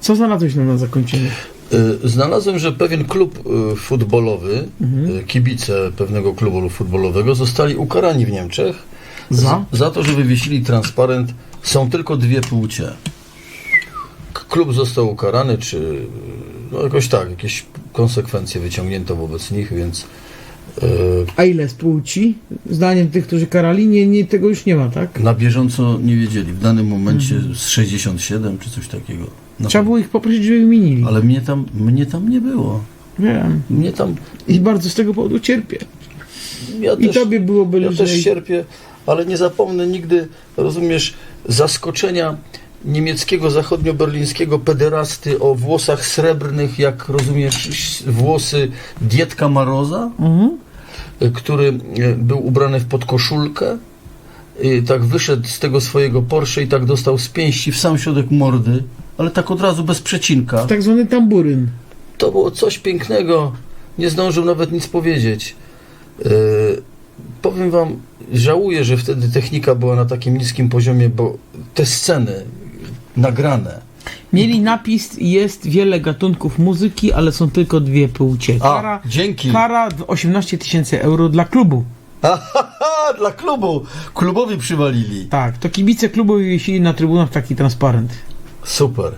Co znalazłeś nam na zakończenie? Y, Znalazłem, że pewien klub y, futbolowy, y, kibice pewnego klubu futbolowego zostali ukarani w Niemczech Za? za to, że wywiesili transparent są tylko dwie płcie. Klub został ukarany, czy no jakoś tak, jakieś konsekwencje wyciągnięto wobec nich, więc A ile z płci? Zdaniem tych, którzy karali, nie, nie, tego już nie ma, tak? na bieżąco nie wiedzieli. W danym momencie z 67 czy coś takiego. Na Trzeba było ich poprosić, żeby wymienili. Ale mnie tam, mnie tam nie było. Wiem. Mnie tam I bardzo z tego powodu cierpię. Ja I tobie byłoby Ja lżej. też cierpię, ale nie zapomnę nigdy, rozumiesz, zaskoczenia niemieckiego zachodnioberlińskiego pederasty o włosach srebrnych, jak rozumiesz, włosy Dietka Maroza, Mhm. y, który y, był ubrany w podkoszulkę. I tak wyszedł z tego swojego Porsche i tak dostał z pięści w sam środek mordy, ale tak od razu bez przecinka. Tak zwany tamburyn. To było coś pięknego. Nie zdążył nawet nic powiedzieć. Yy, powiem wam, żałuję, że wtedy technika była na takim niskim poziomie, bo te sceny nagrane. Mieli napis, jest wiele gatunków muzyki, ale są tylko dwie płcie. A, Kara, dzięki. kara 18 tysięcy euro dla klubu. Haha, dla klubu. Klubowi przywalili. Tak, to kibice klubu wywiesili na trybunach taki transparent. Super.